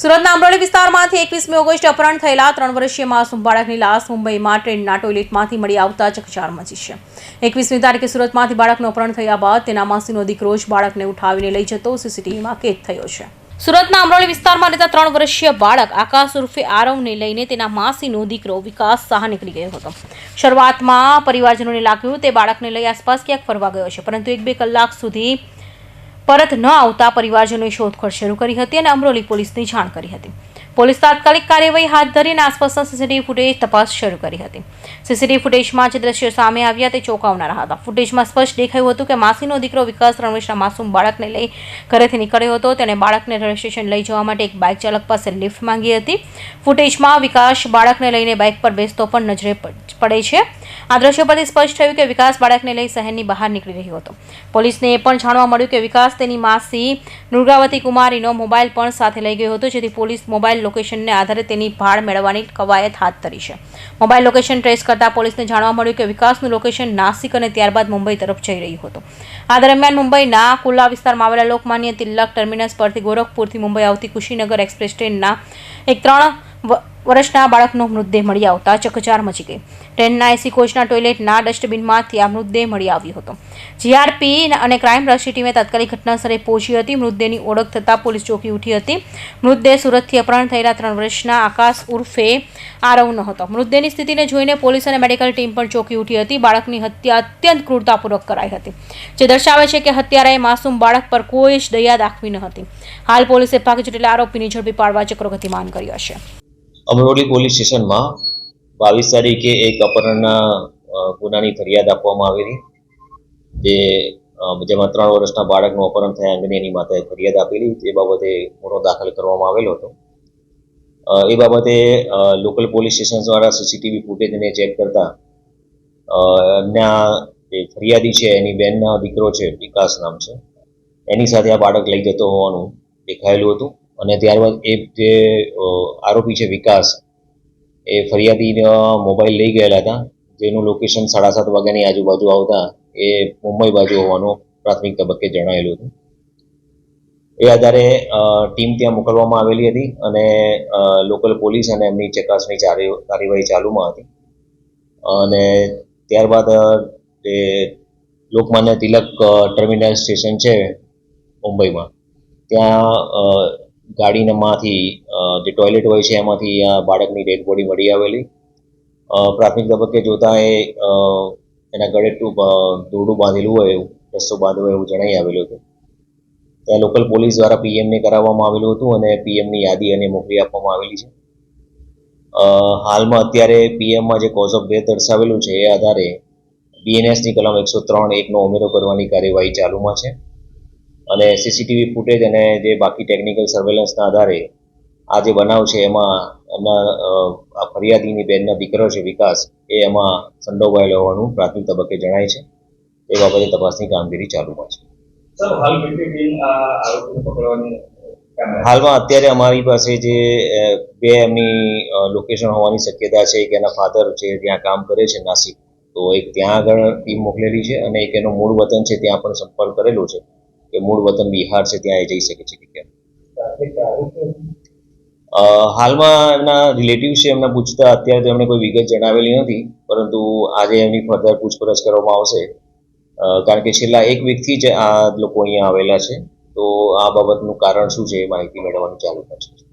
સુરતના અમરોલી વિસ્તારમાંથી એકવીસમી ઓગસ્ટ અપહરણ થયેલા ત્રણ વર્ષીય માસૂમ બાળકની લાશ મુંબઈમાં ટ્રેનના ટોયલેટમાંથી મળી આવતા ચકચાર મચી છે. એકવીસમી તારીખે સુરતમાંથી બાળકનું અપહરણ થયા બાદ તેના માસીનો દીકરો જ બાળકને ઉઠાવીને લઈ જતો સીસીટીવીમાં કેદ થયો છે. સુરતના અમરોલી વિસ્તારમાં રહેતા ત્રણ વર્ષીય બાળક આકાશ ઉર્ફે આરવને લઈને તેના માસીનો દીકરો વિકાસ શાહ નીકળી ગયો હતો. શરૂઆતમાં પરિવારજનોને લાગ્યું, તે બાળકને લઈ આસપાસ ક્યાંક ફરવા ગયો છે, પરંતુ એક બે કલાક સુધી પરત ન આવતા પરિવારજનોએ શોધખોળ શરૂ કરી હતી અને અમરોલી પોલીસને જાણ કરી હતી. પોલીસ તાત્કાલિક કાર્યવાહી હાથ ધરીને આસપાસના સીસીટીવી ફૂટેજ તપાસ શરૂ કરી હતી. સીસીટીવી ફૂટેજમાં જે દ્રશ્યો સામે આવ્યા તે ચોંકાવનારા હતા. ફૂટેજમાં સ્પષ્ટ દેખાયું હતું કે માસીનો દીકરો વિકાસ રમેશના માસૂમ બાળકને લઈ ઘરેથી નીકળ્યો હતો. તેણે બાળકને રેલવે સ્ટેશન લઈ જવા માટે એક બાઇક ચાલક પાસે લિફ્ટ માંગી હતી. ફૂટેજમાં વિકાસ બાળકને લઈને બાઇક પર બેસતો પણ નજરે પડે છે. આ દ્રશ્યો પરથી સ્પષ્ટ થયું કે વિકાસ બાળકને લઈ શહેરની બહાર નીકળી રહ્યો હતો. પોલીસને એ પણ જાણવા મળ્યું કે વિકાસ તેની માસી દુર્ગાવતી કુમારીનો મોબાઈલ પણ સાથે લઈ ગયો હતો, જેથી પોલીસ મોબાઈલ લોકેશનને આધારે તેની ભાળ મેળવવાની કવાયત હાથ ધરી છે. મોબાઈલ લોકેશન ટ્રેસ કરતા પોલીસને જાણવા મળ્યું કે વિકાસનું લોકેશન નાસિક અને ત્યારબાદ મુંબઈ તરફ જઈ રહ્યું હતું. આ દરમિયાન મુંબઈના કુલ્લા વિસ્તારમાં આવેલા લોકમાન્ય તિલક ટર્મિનસ પરથી ગોરખપુરથી મુંબઈ આવતી કુશીનગર એક્સપ્રેસ ટ્રેનના એક ત્રણ વર્ષના બાળકનો મૃતદેહ મળી આવતા ચકચાર મચી ગઈ. ટ્રેનના એસી કોચના ટોયલેટના ડસ્ટબિનમાંથી આ મૃતદેહ મળી આવ્યો હતો. જીઆરપી અને ક્રાઇમ બ્રાન્ચની ટીમે તાત્કાલિક ઘટનાસ્થળે પહોંચી હતી. મૃતદેહની ઓળખ થતાં પોલીસ ચોકી ઉઠી હતી. મૃતદેહ સુરતથી અપહરણ થયેલા ત્રણ વર્ષના આકાશ ઉર્ફે આરવનો હતો. મૃતદેહની સ્થિતિને જોઈને પોલીસ અને મેડિકલ ટીમ પણ ચોકી ઉઠી હતી. બાળકની હત્યા અત્યંત ક્રૂરતાપૂર્વક કરાઈ હતી, જે દર્શાવે છે કે હત્યારાએ માસૂમ બાળક પર કોઈ જ દયા દાખવી ન હતી. હાલ પોલીસે ભાગ જુટેલા આરોપીની ઝડપી પાડવા ચક્રો ગતિમાન કર્યો છે. અમરોલી પોલીસ સ્ટેશનમાં બાવીસ તારીખે એક અપહરણના ગુનાની ફરિયાદ આપવામાં આવેલી, જે જેમાં ત્રણ વર્ષના બાળકનું અપહરણ થયા અંગે એની માતાએ ફરિયાદ આપેલી તે બાબતે ગુનો દાખલ કરવામાં આવેલો હતો. એ બાબતે લોકલ પોલીસ સ્ટેશન દ્વારા સીસીટીવી ફૂટેજને ચેક કરતા એમના જે ફરિયાદી છે, એની બેનનો દીકરો છે, વિકાસ નામ છે, એની સાથે આ બાળક લઈ જતો હોવાનું દેખાયેલું હતું. અને ત્યારબાદ એ જે આરોપી છે વિકાસ, એ ફરિયાદીનો મોબાઈલ લઈ ગયેલા હતા. જેનું લોકેશન સાડા સાત વાગ્યાની આજુબાજુ આવતા એ મુંબઈ બાજુ હોવાનું પ્રાથમિક તબક્કે જણાયેલું હતું. એ આધારે ટીમ ત્યાં મોકલવામાં આવેલી હતી અને લોકલ પોલીસ અને એમની ચકાસણી કાર્યવાહી ચાલુમાં હતી. અને ત્યારબાદ એ લોકમાન્ય તિલક ટર્મિનલ સ્ટેશન છે મુંબઈમાં. ત્યાં ગાડીનામાંથી જે ટોયલેટ હોય છે, એમાંથી આ બાળકની ડેડ બોડી મળી આવેલી. પ્રાથમિક તબક્કે જોતા એ એના ગળે દોરડું બાંધેલું હોય એવું રસ્તો બાંધ્યો હોય એવું જણાઈ આવેલું હતું. ત્યાં લોકલ પોલીસ દ્વારા પીએમને કરાવવામાં આવેલું હતું અને પીએમની યાદી અને મોકલી આપવામાં આવેલી છે. હાલમાં અત્યારે પીએમમાં જે કોઝ ઓફ ડેથ દર્શાવેલું છે એ આધારે બીએનએસની કલમ એકસો ત્રણ એકનો ઉમેરો કરવાની કાર્યવાહી ચાલુમાં છે. અને સીસીટીવી ફૂટેજ અને જે બાકી ટેકનિકલ સર્વેલન્સના આધારે આ જે બનાવ છે એમાં એમના આ ફરિયાદીની બેનના દીકરો છે વિકાસ એ એમાં સંડોવાયેલો હોવાનું પ્રાથમિક તબક્કે જણાય છે. એ બાબતે તપાસની કામગીરી ચાલુમાં છે. હાલમાં અત્યારે અમારી પાસે જે બે એમની લોકેશન હોવાની શક્યતા છે. કે એના ફાધર છે ત્યાં કામ કરે છે નાસિક. તો એક ત્યાં આગળ ટીમ મોકલેલી છે અને એક એનો મૂળ વતન છે ત્યાં પણ સંપર્ક કરેલો છે. કે મૂળ વતન બિહાર છે, ત્યાં એ જઈ શકે છે કે કેમ? હાલમાં એમના રિલેટિવ છે, એમને પૂછતા અત્યારે તો એમણે કોઈ વિગત જણાવેલી નથી, પરંતુ આજે એમની ફર્ધર પૂછપરછ કરવામાં આવશે. કારણ કે છેલ્લા એક વીકથી જ આ લોકો અહીંયા આવેલા છે, તો આ બાબતનું કારણ શું છે એ માહિતી મેળવવાનું ચાલુ થશે